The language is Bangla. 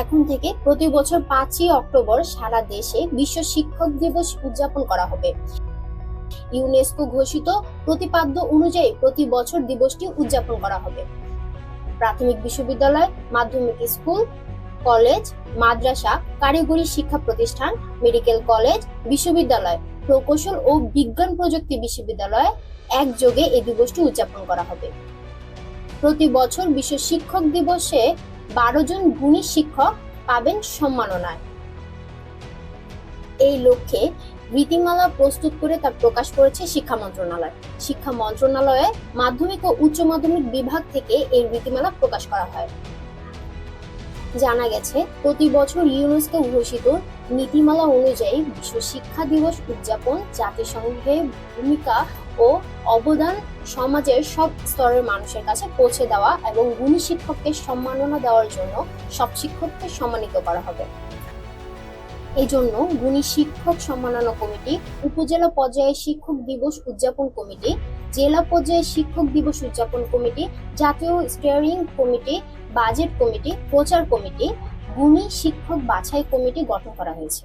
এখন থেকে প্রতি বছর পাঁচই অক্টোবর সারা দেশে বিশ্ব শিক্ষক দিবস উদযাপন করা হবে। ইউনেস্কো ঘোষিত প্রতিপাদ্য অনুযায়ী প্রতি বছর দিবসটি উদযাপন করা হবে। প্রাথমিক বিশ্ববিদ্যালয়, মাধ্যমিক স্কুল, কলেজ, মাদ্রাসা, কারিগরি শিক্ষা প্রতিষ্ঠান, মেডিকেল কলেজ, বিশ্ববিদ্যালয়, প্রকৌশল ও বিজ্ঞান প্রযুক্তি বিশ্ববিদ্যালয় একযোগে এই দিবসটি উদযাপন করা হবে। প্রতি বছর বিশ্ব শিক্ষক দিবসে বারো জন গুণী শিক্ষক পাবেন সম্মাননায়। এই লক্ষ্যে রীতিমালা প্রস্তুত করে তা প্রকাশ করেছে শিক্ষা মন্ত্রণালয়। শিক্ষা মন্ত্রণালয়ে মাধ্যমিক ও উচ্চ মাধ্যমিক বিভাগ থেকে এই রীতিমালা প্রকাশ করা হয়। জানা গেছে, প্রতি বছর ইউনেস্কো ঘোষিত নীতিমালা অনুযায়ী বিশ্ব শিক্ষা দিবস উদযাপন জাতিসংঘের ভূমিকা ও অবদান সমাজের সব স্তরের মানুষের কাছে পৌঁছে দেওয়া এবং গুণী শিক্ষককে সম্মাননা দেওয়ার জন্য সব শিক্ষককে সম্মানিত করা হবে। এই জন্য গুণী শিক্ষক সম্মাননা কমিটি, উপজেলা পর্যায়ে শিক্ষক দিবস উদযাপন কমিটি, জেলা পর্যায়ে শিক্ষক দিবস উদযাপন কমিটি, জাতীয় স্টিয়ারিং কমিটি বাজেট কমিটি, প্রচার কমিটি, গুণী শিক্ষক বাছাই কমিটি গঠন করা হয়েছে।